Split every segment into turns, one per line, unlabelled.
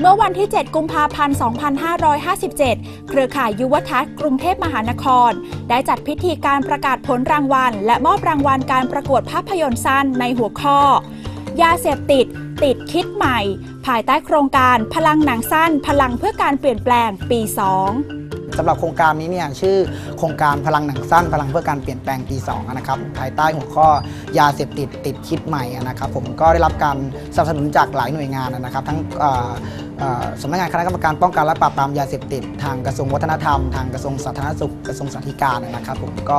เมื่อวันที่ 7 กุมภาพันธ์ 2557 เครือข่ายยุวทัศน์กรุงเทพมหานคร ได้จัดพิธีการประกาศผลรางวัล และมอบรางวัลการประกวดภาพยนตร์สั้นในหัวข้อ ยาเสพติด ติดคิดใหม่ ภายใต้โครงการพลังหนังสั้น พลังเพื่อการเปลี่ยนแปลงปี 2
สำหรับโครงการนี้เนี่ยชื่อโครงการพลังหนังสั้น พลังเพื่อการเปลี่ยนแปลงปี2นะครับภายใต้หัวข้อยาเสพติดติดคิดใหม่นะครับผมก็ได้รับการสนับสนุนจากหลายหน่วยงานนะครับ ทั้งอ สำนักงานคณะกรรมการป้องกันและปราบปรามยาเสพติด ทางกระทรวงวัฒนธรรม ทางกระทรวงสาธารณสุข กระทรวงสาธารณการนะครับผมก็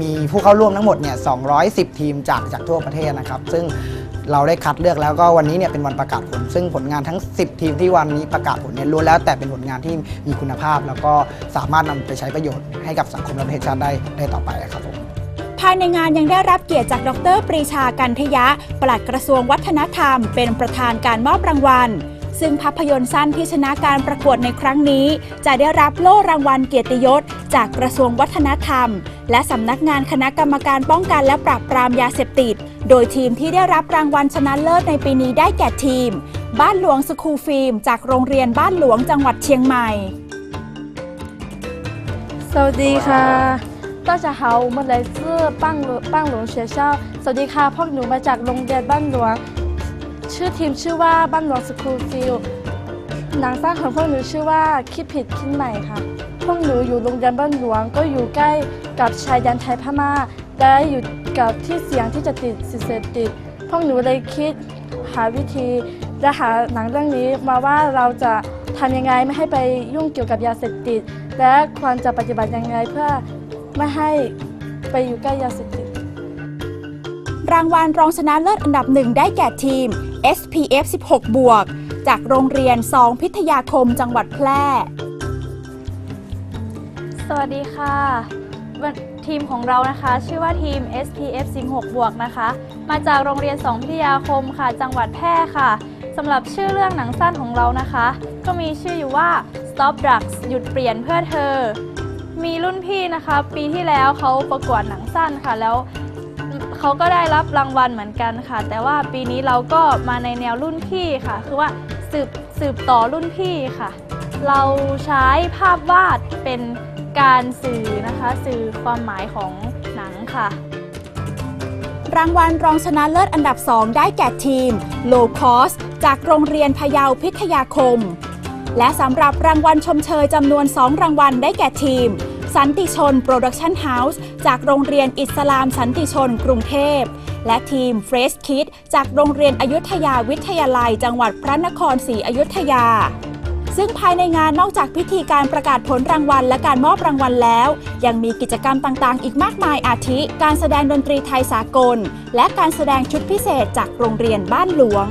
มีผู้เข้าร่วมทั้งหมดเนี่ย 210 ทีมจากจากทั่วประเทศนะครับ ซึ่งเราได้คัดเลือกแล้วก็วันนี้เนี่ยเป็นวันประกาศผล ซึ่งผลงานทั้ง 10 ทีมที่วันนี้ประกาศผลเนี่ยล้วนแล้วแต่เป็นผลงานที่มีคุณภาพ แล้วก็สามารถนำไปใช้ประโยชน์ให้กับสังคมและประเทศชาติได้ได้ต่อไปครับผม
ภายในงานยังได้รับเกียรติจากดรปรีชากันทยะ ปลัดกระทรวงวัฒนธรรม เป็นประธานการมอบรางวัล ซึ่งภาพยนตร์สั้นที่ชนะการประกวดในครั้งนี้ จะได้รับโล่รางวัลเกียรติยศ จากกระทรวงวัฒนธรรม และสำนักงานคณะกรรมการป้องกันและปราบปรามยาเสพติด โดยทีมที่ได้รับรางวัลชนะเลิศในปีนี้ได้แก่ทีม บ้านหลวงสคูลฟิล์ม จากโรงเรียนบ้านหลวงจังหวัดเชียงใหม่
สวัสดีค่ะ大家好我们来自บ้านหลวงบ้านหลวง学校สวัสดีค่ะพวกหนูมาจากโรงเรียนบ้านหลวง ชื่อทีมชื่อว่าบ้านหลวงสคูลฟิลหนังสั้นของพวกหนูชื่อว่าคิดผิดคิดใหม่ค่ะ พวกหนูอยู่โรงเรียนบ้านหลวงก็อยู่ใกล้กับชายแดนไทยพม่าและอยู่กับที่เสี่ยงที่จะติดสิ่งเสพติด พวกหนูเลยคิดหาวิธีและหาหนังเรื่องนี้มาว่าเราจะทำยังไงไม่ให้ไปยุ่งเกี่ยวกับยาเสพติด และควรจะปฏิบัติยังไงเพื่อไม่ให้ไปอยู่ใกล้ยาเสพติด
รางวัลรองชนะเลิศอันดับหนึ่งได้แก่ทีม SPF 16 บวก จากโรงเรียน2พิทยาคมจังหวัดแพร่
สวัสดีค่ะ ทีมของเรานะคะ ชื่อว่าทีม SPF 16 บวกนะคะ มาจากโรงเรียน2พิทยาคมค่ะ จังหวัดแพร่ค่ะสำหรับชื่อเรื่องหนังสั้นของเรานะคะ ก็มีชื่ออยู่ว่า Stop Drugs หยุดเปลี่ยนเพื่อเธอ มีรุ่นพี่นะคะ ปีที่แล้วเขาประกวดหนังสั้นค่ะแล้ว เขาก็ได้รับรางวัลเหมือนกันค่ะ แต่ว่าปีนี้เราก็มาในแนวรุ่นพี่ค่ะ คือว่าสืบสืบต่อรุ่นพี่ค่ะ เราใช้ภาพวาดเป็นการสื่อนะคะ สื่อความหมายของหนังค่ะ
รางวัลรองชนะเลิศอันดับ 2 ได้แก่ทีม Low Cost จากโรงเรียนพะเยาพิทยาคม และสำหรับรางวัลชมเชยจำนวน 2 รางวัลได้แก่ทีม สันติชนโปรดักชั่นเฮาส์จากโรงเรียนอิสลามสันติชนกรุงเทพ และทีม Fresh Kid จากโรงเรียนอยุธยาวิทยาลัย จังหวัดพระนครศรีอยุธยา ซึ่งภายในงานนอกจากพิธีการประกาศผลรางวัล และการมอบรางวัลแล้ว ยังมีกิจกรรมต่างๆ อีกมากมายอาทิ การแสดงดนตรีไทยสากล และการแสดงชุดพิเศษจากโรงเรียนบ้านหลวง